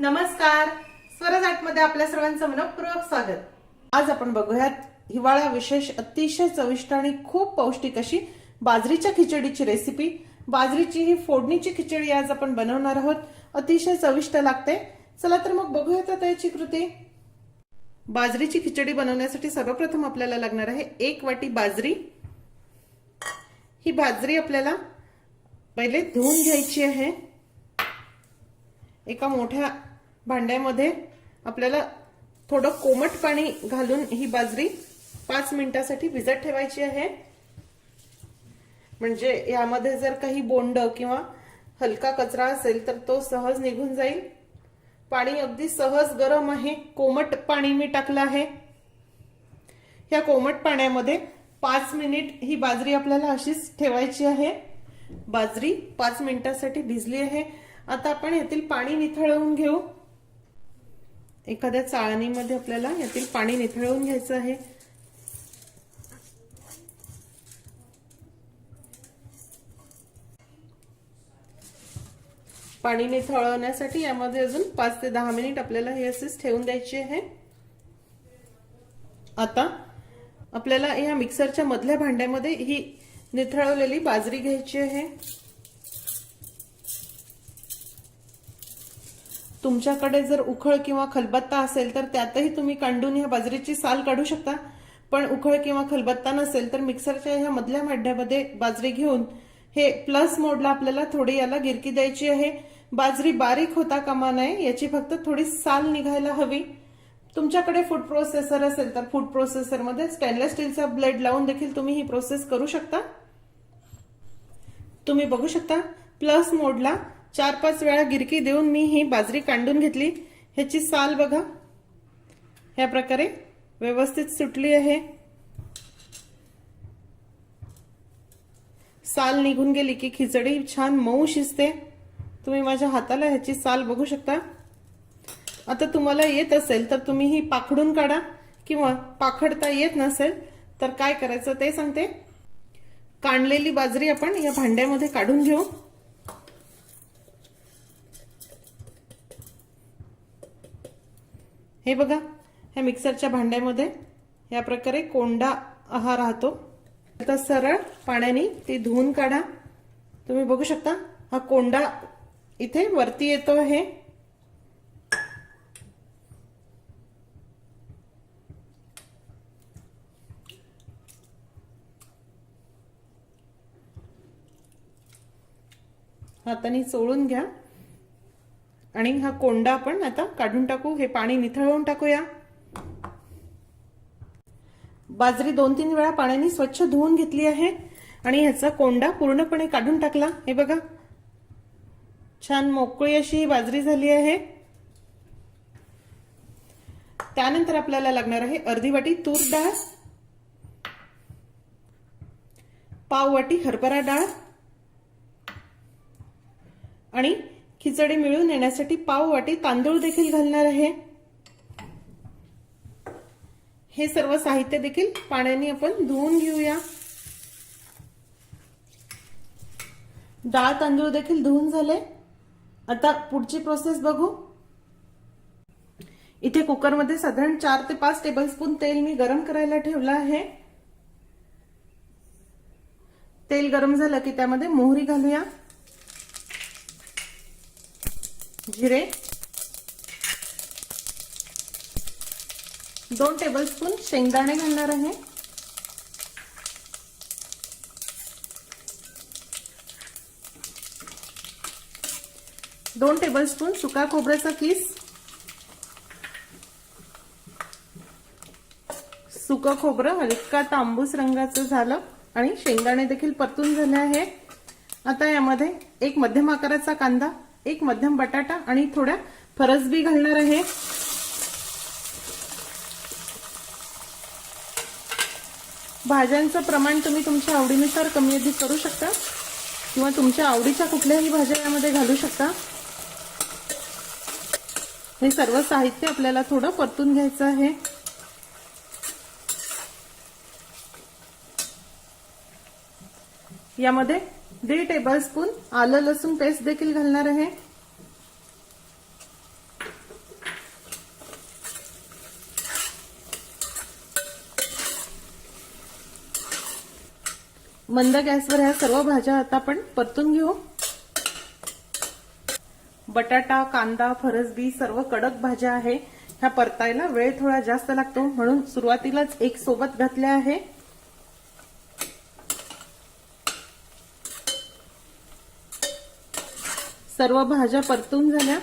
नमस्कार. स्वरजमध्ये आपल्या सर्वांचं मनपूर्वक स्वागत. आज आपण बघूयात हिवाळा विशेष अतिशय चविष्ट आणि खूप पौष्टिक अशी बाजरीच्या खिचडीची रेसिपी बाजरीची ही फोडणीची खिचडी आज आपण बनवणार आहोत. अतिशय चविष्ट लागते. चला तर मग बघूयात आता याची कृती. बाजरीची खिचडी बनवण्यासाठी सर्वप्रथम आपल्याला लागणार आहे एक वाटी बाजरी. ही बाजरी आपल्याला पहिले धुवून घ्यायची आहे. एका मोठ्या भांड्यामध्ये आपल्याला थोडं कोमट पाणी घालून ही बाजरी पाच मिनिटासाठी भिजत ठेवायची आहे. म्हणजे यामध्ये जर काही बोंड किंवा हलका कचरा असेल तर तो सहज निघून जाईल. पाणी अगदी सहज गरम आहे. कोमट पाणी मी टाकलं आहे. ह्या कोमट पाण्यामध्ये पाच मिनिट ही बाजरी आपल्याला अशीच ठेवायची आहे. बाजरी पाच मिनिटासाठी भिजली आहे. आता आपण यातील पाणी निथळवून घेऊ. एखाद्या चाळणीमध्ये आपल्याला यातील पाणी निथळवून घ्यायचं आहे. पाणी निथळवण्यासाठी यामध्ये अजून पाच ते दहा मिनिट आपल्याला हे असेच ठेवून द्यायचे आहे. आता आपल्याला या मिक्सरच्या मधल्या भांड्यामध्ये ही निथळवलेली बाजरी घ्यायची आहे. तुमच्याकडे जर उखळ किंवा खलबत्ता असेल तर त्यातही तुम्ही कांडून ह्या बाजरीची साल काढू शकता. पण उखळ किंवा खलबत्ता नसेल तर मिक्सरच्या ह्या मधल्या भांड्यामध्ये बाजरी घेऊन हे प्लस मोडला आपल्याला थोडी याला गिरकी द्यायची आहे. बाजरी बारीक होता कामा नये याची फक्त थोडी साल निघायला हवी. तुमच्याकडे फूड प्रोसेसर असेल तर फूड प्रोसेसरमध्ये स्टेनलेस स्टीलचा ब्लेड लावून देखील तुम्ही ही प्रोसेस करू शकता. तुम्ही बघू शकता प्लस मोडला चार पाच वेळा गिरकी देऊन मी ही बाजरी कांडून घेतली. ह्याची साल बघा. ह्या प्रकारे व्यवस्थित सुटली आहे. साल निघून गेली की खिचडी छान मऊ शिजते. तुम्ही माझ्या हाताला ह्याची साल बघू शकता. आता तुम्हाला येत असेल तर तुम्ही ही पाखडून काढा किंवा पाखडता येत नसेल तर काय करायचं ते सांगते. काढलेली बाजरी आपण या भांड्यामध्ये काढून घेऊ. हे बघा ह्या मिक्सरच्या भांड्यामध्ये या प्रकारे कोंडा हा राहतो. आता सरळ पाण्याने ते धुवून काढा. तुम्ही बघू शकता हा कोंडा इथे वरती येतो आहे. हाताने चोळून घ्या. आणि हा कोंडा आपण आता काढून टाकू हे पाणी निथळवून टाकूया. बाजरी दोन तीन वेळा पाण्याने स्वच्छ धुवून घेतली आहे आणि ह्याचा कोंडा पूर्णपणे काढून टाकला. हे बघा. छान मोकळी अशी बाजरी झाली आहे. त्यानंतर आपल्याला लागणार आहे अर्धी वाटी तूर डाळ पाव वाटी हरभरा डाळ आणि खिचडी मिळून येण्यासाठी पाव वाटी तांदूळ देखील घालणार आहे. हे सर्व साहित्य देखील पाण्याने आपण धुवून घेऊया. डाळ तांदूळ देखील धुवून झाले. आता पुढची प्रोसेस बघू. इथे कुकरमध्ये साधारण चार ते पाच टेबलस्पून तेल मी गरम करायला ठेवलं आहे. तेल गरम झालं की त्यामध्ये मोहरी घालूया. जिरे दोन टेबलस्पून शेंगदाणे घालणार आहे. दोन टेबलस्पून सुका खोबऱ्याचा किस. सुकं खोबरं हलका तांबूस रंगाचं झालं आणि शेंगदाणे देखील परतून झाले आहे आता यामध्ये एक मध्यम आकाराचा कांदा एक मध्यम बटाटा आणि थोड्या फरसबी घालणार आहे. भाज्यांचं प्रमाण तुम्ही तुमच्या आवडीनुसार कमी अधिक करू शकता किंवा तुमच्या आवडीच्या कुठल्याही भाज्या यामध्ये घालू शकता. हे सर्व साहित्य आपल्याला थोडं परतून घ्यायचं आहे. यामध्ये दीड टेबलस्पून आलं लसूण पेस्ट देखील घालणार आहे. मंद गॅसवर ह्या सर्व भाज्या आता आपण परतून घेऊ. बटाटा कांदा फरसबी सर्व कडक भाज्या आहे. ह्या परतायला वेळ थोडा जास्त लागतो म्हणून सुरुवातीलाच एक सोबत घातल्या आहे. सर्व भाज्या परतून झाल्या.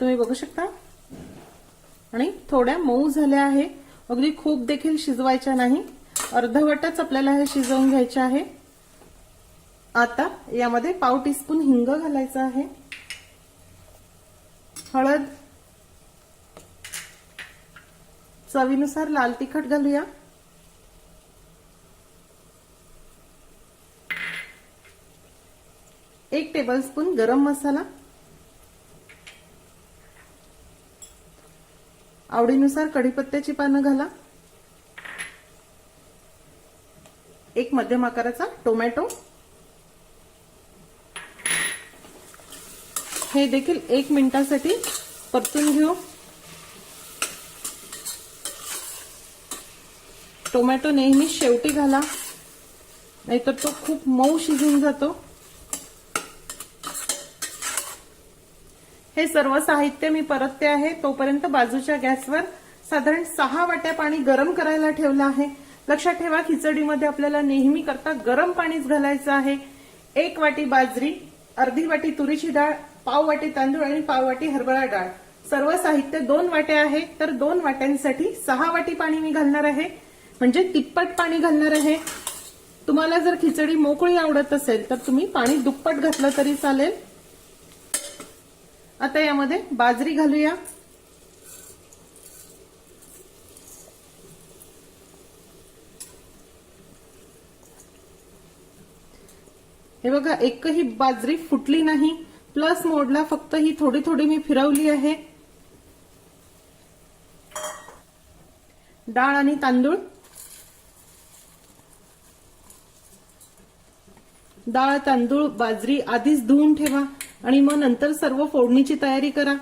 तुम्ही बघू शकता. आणि थोड्या मऊ झाल्या आहे. अगदी खूप देखील शिजवायच्या नाही. अर्धवटच आपल्याला हे शिजवून घ्यायचे आहे. आता यामध्ये पाव टीस्पून हिंग घालायचं आहे. हळद चवीनुसार लाल तिखट घालूया. एक टेबलस्पून गरम मसाला. आवडीनुसार कढीपत्त्याची पानं घाला. एक मध्यम आकाराचा टोमॅटो. हे देखील एक मिनिटासाठी परतून घेऊ. टोमॅटो नेहमी शेवटी घाला. नाहीतर तो खूप मऊ शिजून जातो. हे सर्व साहित्य मी परतते आहे. तोपर्यंत बाजूच्या गॅसवर साधारण सहा वाट्या पाणी गरम करायला ठेवलं आहे. लक्षात ठेवा खिचडीमध्ये आपल्याला नेहमी करता गरम पाणीच घालायचं आहे. एक वाटी बाजरी अर्धी वाटी तुरीची डाळ पाव वाटी तांदूळ आणि पाव वाटी हरभरा डाळ. सर्व साहित्य दोन वाट्या आहे. तर दोन वाट्यांसाठी सहा वाटी पाणी मी घालणार आहे. म्हणजे तिप्पट पाणी घालणार आहे. तुम्हाला जर खिचडी मोकळी आवडत असेल तर तुम्ही पाणी दुप्पट घातलं तरी चालेल. आता यामध्ये बाजरी घालूया. हे बघा एकही बाजरी फुटली नाही. प्लस मोडला फक्त ही थोडी थोडी मी फिरवली आहे. डाळ आणि तांदूळ. डाळ तांदूळ बाजरी आधीच धुवून ठेवा. आणि मग नंतर सर्व फोडणीची तयारी करा.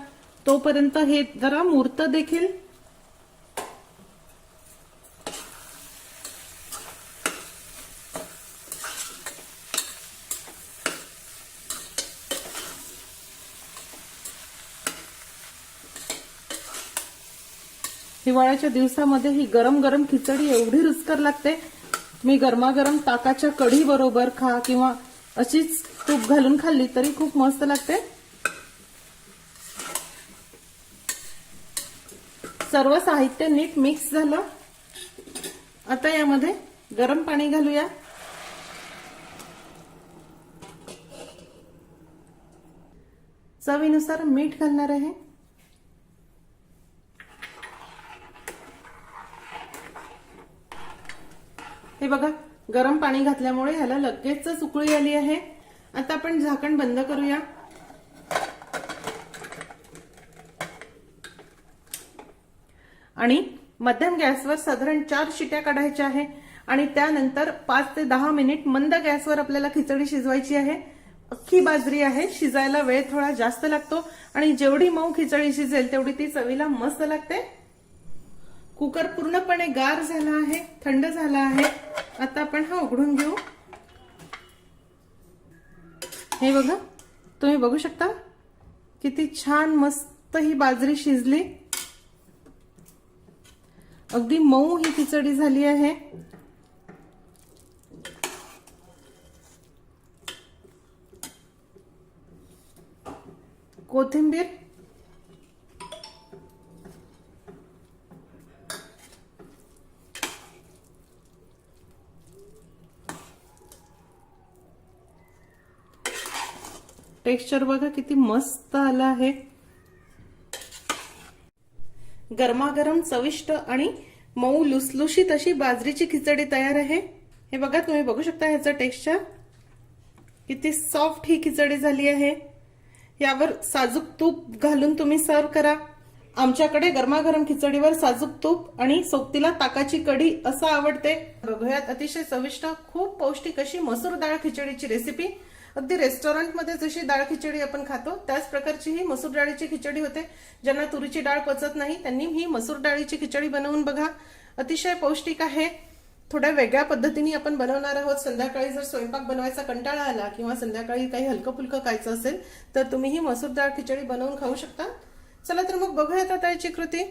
तोपर्यंत हे जरा मूर्त देखील. हिवाळ्याच्या दिवसामध्ये ही गरम गरम खिचडी एवढी रुचकर लागते. मी गरमागरम ताकाच्या कढी बरोबर खा किंवा अशीच तूप घालून खाल्ली तरी खूप मस्त लागते. सर्व साहित्य नीट मिक्स झालं. आता यामध्ये गरम पाणी घालूया. चवीनुसार मीठ घालणार आहे. हे बघा गरम पाणी घातल्यामुळे ह्याला लगेच उकळी आली आहे. आता आपण झाकण बंद करूया. आणि मध्यम गॅसवर साधारण चार शिट्या काढायच्या आहे. आणि त्यानंतर पाच ते दहा मिनिट मंद गॅसवर आपल्याला खिचडी शिजवायची आहे. अख्खी बाजरी आहे शिजायला वेळ थोडा जास्त लागतो. आणि जेवढी मऊ खिचडी शिजेल तेवढी ती चवीला मस्त लागते. कुकर पूर्णपणे गार झाला आहे थंड झाला आहे. आता आपण हा उघडून घेऊ. हे बघा तुम्ही बघू शकता? किती छान मस्त ही बाजरी शिजली. अगदी मऊ ही खिचडी झाली आहे. कोथिंबीर टेक्स्चर बघा किती मस्त आलं आहे. गरमागरम चविष्ट आणि मऊ लुसलुशीत अशी बाजरीची खिचडी तयार आहे. हे बघा तुम्ही बघू शकता ह्याचं टेक्स्चर. किती सॉफ्ट ही खिचडी झाली आहे. यावर साजूक तूप घालून तुम्ही सर्व करा. आमच्याकडे गरमागरम खिचडीवर साजूक तूप आणि सोबतीला ताकाची कढी असं आवडते. बघूयात अतिशय चविष्ट खूप पौष्टिक अशी मसूर डाळ खिचडीची रेसिपी अगदी रेस्टॉरंटमध्ये जशी डाळ खिचडी आपण खातो त्याच प्रकारची ही मसूर डाळीची खिचडी होते ज्यांना तुरीची डाळ पचत नाही त्यांनी ही मसूर डाळीची खिचडी बनवून बघा. अतिशय पौष्टिक आहे. थोड्या वेगळ्या पद्धतीने आपण बनवणार आहोत. संध्याकाळी जर स्वयंपाक बनवायचा कंटाळा आला किंवा संध्याकाळी काही हलकं फुलकं खायचं असेल तर तुम्ही ही मसूर डाळ खिचडी बनवून खाऊ शकता. चला तर मग बघूयात आता याची कृती.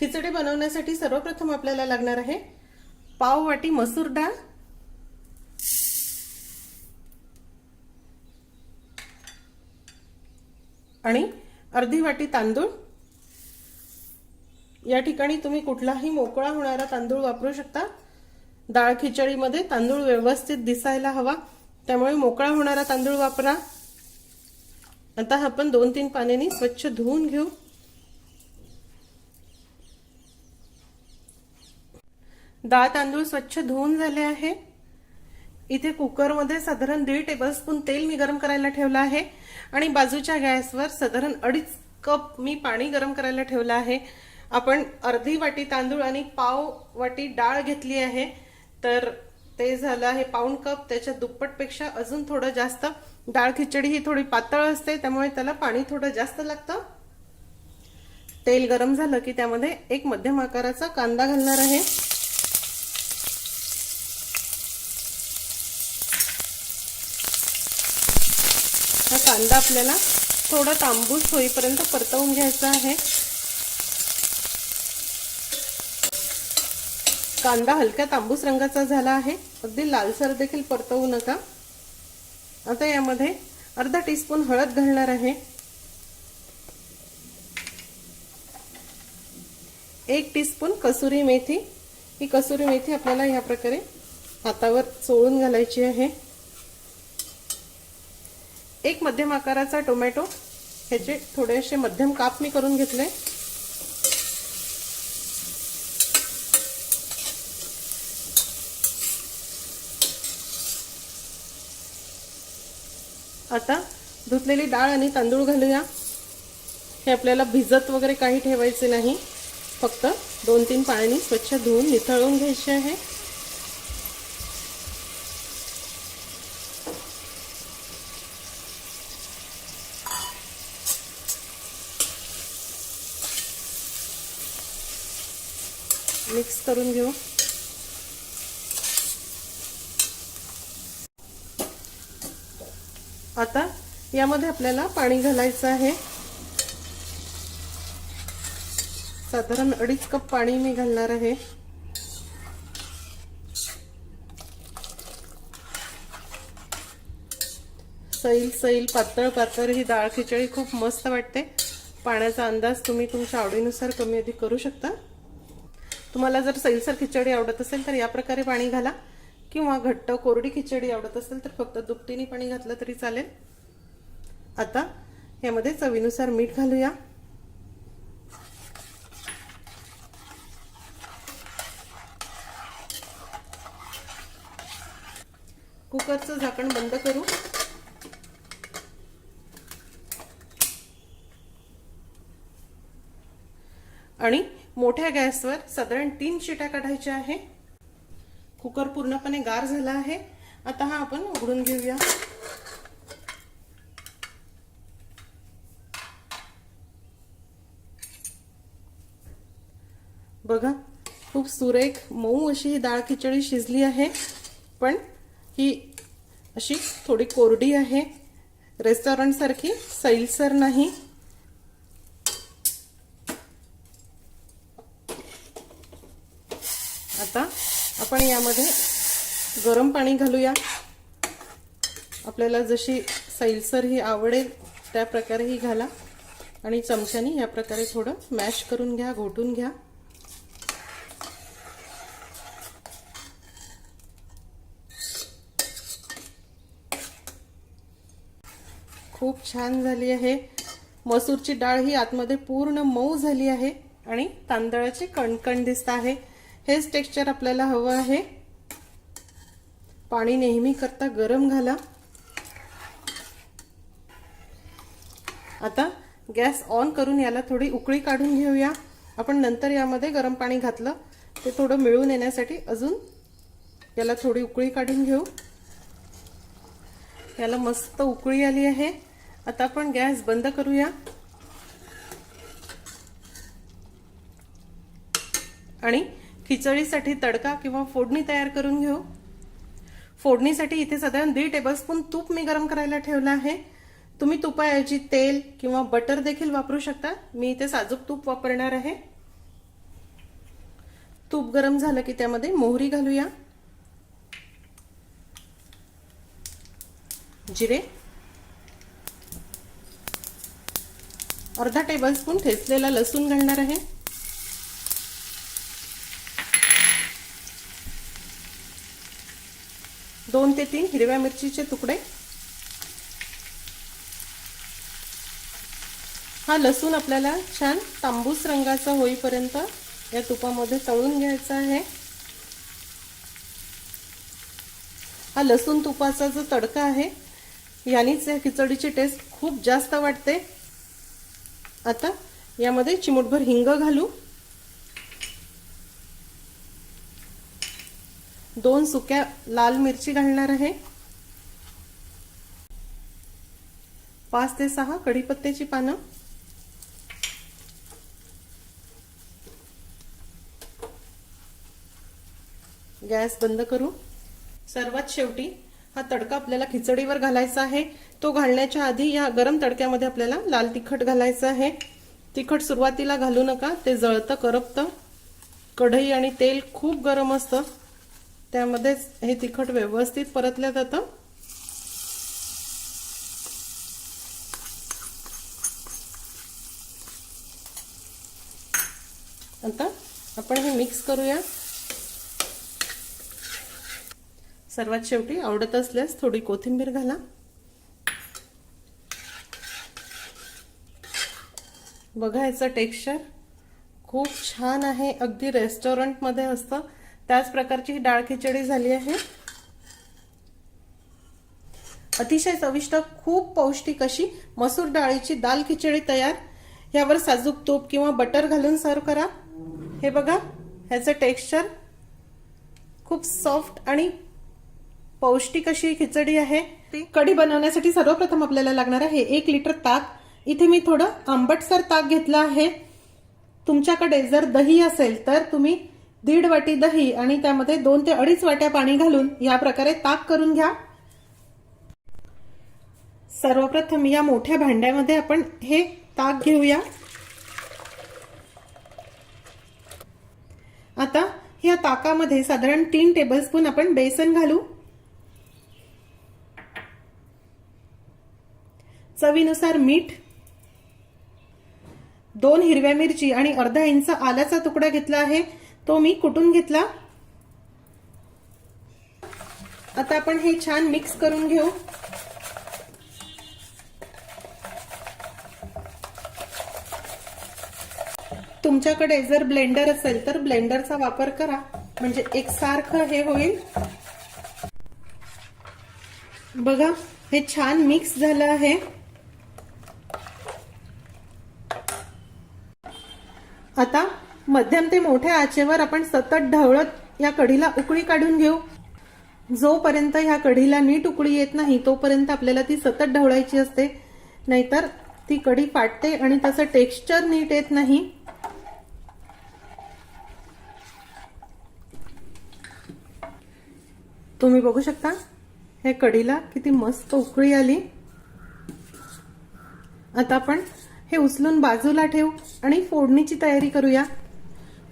खिचडी बनवण्यासाठी सर्वप्रथम आपल्याला लागणार आहे पाव वाटी मसूर डाळ. आणि अर्धी वाटी तांदूळ. या ठिकाणी तुम्ही कुठलाही मोकळा होणारा तांदूळ वापरू शकता. डाळ खिचडीमध्ये तांदूळ व्यवस्थित दिसायला हवा. त्यामुळे मोकळा होणारा तांदूळ वापरा. आता आपण दोन तीन पाण्याने स्वच्छ धुवून घेऊ. डाळ तांदूळ स्वच्छ धुवून झाले आहे. इथे कुकरमध्ये साधारण दीड टेबलस्पून तेल मी गरम करायला ठेवलं आहे. आणि बाजूच्या गॅसवर साधारण अडीच कप मी पाणी गरम करायला ठेवलं आहे. आपण अर्धी वाटी तांदूळ आणि पाव वाटी डाळ घेतली आहे. तर ते झालं आहे पाऊण कप. त्याच्या दुप्पटपेक्षा अजून थोडं जास्त. डाळ खिचडी ही थोडी पातळ असते त्यामुळे त्याला पाणी थोडं जास्त लागतं. तेल गरम झालं की त्यामध्ये एक मध्यम आकाराचा कांदा घालणार आहे. कांदा आपल्याला थोडा तांबूस होईपर्यंत परतवून घ्यायचा आहे. कांदा हलक्या तांबूस रंगाचा झाला आहे. अगदी लालसर देखील परतवू नका. आता यामध्ये अर्धा टीस्पून हळद घालणार आहे. एक टीस्पून कसुरी मेथी. ही कसुरी मेथी आपल्याला ह्या प्रकारे हातावर चोळून घालायची आहे. एक मध्यम आकाराचा टोमॅटो. ह्याचे थोडेसे मध्यम काप मी करून घेतले. आता धुतलेली डाळ आणि तांदूळ घालूया. हे आपल्याला भिजत वगैरे काही ठेवायचे नाही. फक्त दोन तीन पाण्याने स्वच्छ धुवून निथळून घ्यायचे आहे. करून घेऊ. आता यामध्ये आपल्याला पाणी घालायचं आहे. साधारण अडीच कप पाणी मी घालणार आहे. सैल सैल पातळ पातळ ही डाळ खिचडी खूप मस्त वाटते. पाण्याचा अंदाज तुम्ही तुमच्या आवडीनुसार कमी अधिक करू शकता. तुम्हाला जर सैलसर खिचडी आवडत असेल तर या प्रकारे पाणी घाला. किंवा घट्ट कोरडी खिचडी आवडत असेल तर फक्त दुपटीने पाणी घातलं तरी चालेल. आता यामध्ये चवीनुसार मीठ घालूया. कुकरचं झाकण बंद करू. आणि मोठ्या गॅसवर साधारण तीन शिट्या काढायच्या आहे. कुकर पूर्णपणे गार झाला आहे. आता हा आपण उघडून घेऊया. बघा खूप सुरेख मऊ अशी ही डाळ खिचडी शिजली आहे. पण ही अशी थोडी कोरडी आहे. रेस्टॉरंटसारखी सैलसर नाही. आता. आपण यामध्ये गरम पाणी घालूया. आपल्याला जशी सैलसर ही आवडेल त्या प्रकारे ही घाला. आणि चमच्यानी या प्रकारे थोडं मॅश करून घ्या घोटून घ्या. खूप छान झाली आहे. मसूरची डाळ ही आतमध्ये पूर्ण मऊ झाली आहे आणि तांदळाची कणकण दिसत आहे. हेच टेक्स्चर आपल्याला हवं आहे. पाणी नेहमी करता गरम घाला. आता गॅस ऑन करून याला थोडी उकळी काढून घेऊया. आपण नंतर यामध्ये गरम पाणी घातलं ते थोडं मिळून येण्यासाठी अजून याला थोडी उकळी काढून घेऊ. याला मस्त उकळी आली आहे. आता आपण गॅस बंद करूया. आणि खिचडीसाठी तडका किंवा फोडणी तयार करून घेऊ. फोडणीसाठी इथे साधारण दीड टेबलस्पून तूप मी गरम करायला ठेवलं आहे. तुम्ही तुपाऐवजी तेल किंवा बटर देखील वापरू शकता. मी इथे साजूक तूप वापरणार आहे. तूप गरम झालं की त्यामध्ये मोहरी घालूया. जिरे. अर्धा टेबलस्पून ठेचलेला लसूण घालणार आहे. दोन ते तीन हिरव्या मिरचीचे तुकडे. हा लसूण आपल्याला छान तांबूस रंगाचा होईपर्यंत या तुपामध्ये तळून घ्यायचा आहे. हा लसूण तुपाचा जो तडका आहे यानेच या खिचडीची टेस्ट खूप जास्त वाटते. आता यामध्ये चिमूटभर हिंग घालू. दोन सुक्या लाल मिरची घालणार आहे. पाच ते सहा कढीपत्त्याची पानं. गॅस बंद करू. सर्वात शेवटी हा तडका आपल्याला खिचडीवर घालायचा आहे. तो घालण्याच्या आधी या गरम तडक्यामध्ये आपल्याला लाल तिखट घालायचं आहे. तिखट सुरुवातीला घालू नका ते जळतं करपतं. कढई आणि तेल खूप गरम असतं. त्यामध्येच हे तिखट व्यवस्थित परतल्या जातं आता आपण हे मिक्स करूया. सर्वात शेवटी आवडत असल्यास थोडी कोथिंबीर घाला. बघा याचं टेक्स्चर खूप छान आहे. अगदी रेस्टॉरंटमध्ये असतं त्याच प्रकारची ही डाळ खिचडी झाली आहे. अतिशय चविष्ट खूप पौष्टिक अशी मसूर डाळीची दाल खिचडी तयार. यावर साजूक तूप किंवा बटर घालून सर्व करा. हे बघा ह्याचं टेक्स्चर खूप सॉफ्ट आणि पौष्टिक अशी खिचडी आहे. कढी बनवण्यासाठी सर्वप्रथम आपल्याला लागणार आहे एक लिटर ताक. इथे मी थोडं आंबटसर ताक घेतलं आहे. तुमच्याकडे जर दही असेल तर तुम्ही दीड वाटी दही आणि त्यामध्ये दोन ते अडीच वाट्या पाणी घालून या प्रकारे ताक करून घ्या. सर्वप्रथम या मोठ्या भांड्यामध्ये आपण हे ताक घेऊया. आता या ताकामध्ये साधारण तीन टेबलस्पून आपण बेसन घालू. चवीनुसार मीठ दोन हिरव्या मिरची आणि अर्धा इंच आल्याचा तुकडा घेतला आहे. तो मी कुटून घेतला? आता आपण हे छान मिक्स करून घेऊ. तुमच्याकडे जर ब्लेंडर असेल तर ब्लेंडरचा वापर करा. म्हणजे एकसारखं हे होईल. बघा हे छान मिक्स झालं आहे आता मध्यम ते मोठ्या आचेवर आपण सतत ढवळत या कढीला उकळी काढून घेऊ. जोपर्यंत ह्या कढीला नीट उकळी येत नाही तोपर्यंत आपल्याला ती सतत ढवळायची असते. नाहीतर ती कढी फाटते आणि त्याचं टेक्स्चर नीट येत नाही. तुम्ही बघू शकता हे कढीला किती मस्त उकळी आली. आता आपण हे उचलून बाजूला ठेवू आणि फोडणीची तयारी करूया.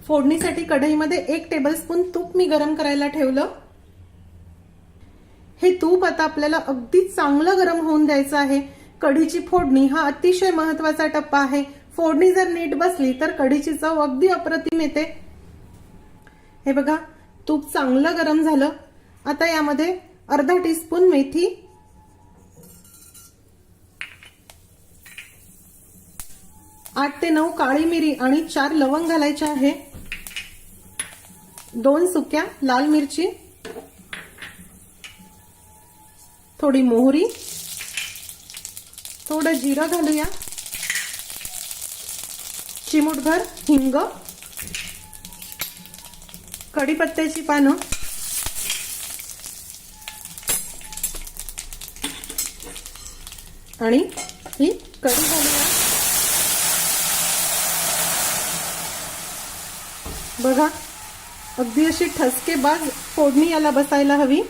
फोडणीसाठी कढईमध्ये एक टेबलस्पून तूप मी गरम करायला ठेवलं. हे तूप आता आपल्याला अगदी चांगलं गरम होऊन द्यायचं आहे. कढीची फोडणी हा अतिशय महत्त्वाचा टप्पा आहे. फोडणी जर नीट बसली तर कढीची चव अगदी अप्रतिम येते. हे बघा तूप चांगलं गरम झालं. आता यामध्ये अर्धा टीस्पून मेथी. आठ ते नऊ काळी मिरी आणि चार लवंग घालायचे आहे. दोन सुक्या लाल मिरची थोडी मोहरी थोडं जिरं घालूया. चिमूटभर हिंग कढीपत्त्याची पानं आणि ही कढी घालूया. बघा अगदी अशी ठसकेबाज फोडणी याला बसायला हवी.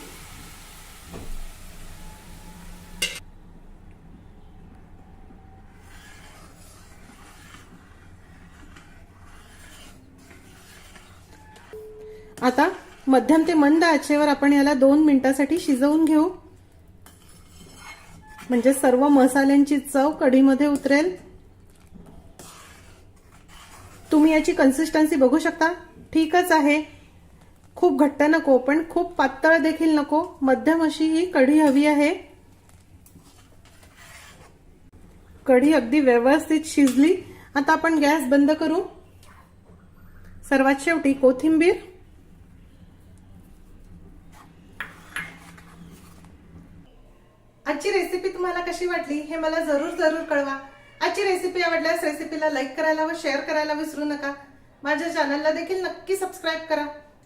आता मध्यम ते मंद आचेवर आपण याला दोन मिनिटासाठी शिजवून घेऊ. म्हणजे सर्व मसाल्यांची चव कढीमध्ये उतरेल. तुम्ही याची कन्सिस्टन्सी बघू शकता. ठीकच आहे. खूप घट्ट नको पण खूप पातळ देखील नको. मध्यम अशी ही कढी हवी आहे. कढी अगदी व्यवस्थित शिजली. आता आपण गॅस बंद करू. सर्वात शेवटी कोथिंबीर. आजची रेसिपी तुम्हाला कशी वाटली हे मला जरूर जरूर कळवा. आजची रेसिपी आवडल्यास रेसिपीला लाईक करायला व शेअर करायला विसरू नका. माझ्या चॅनलला देखील नक्की सबस्क्राईब करा.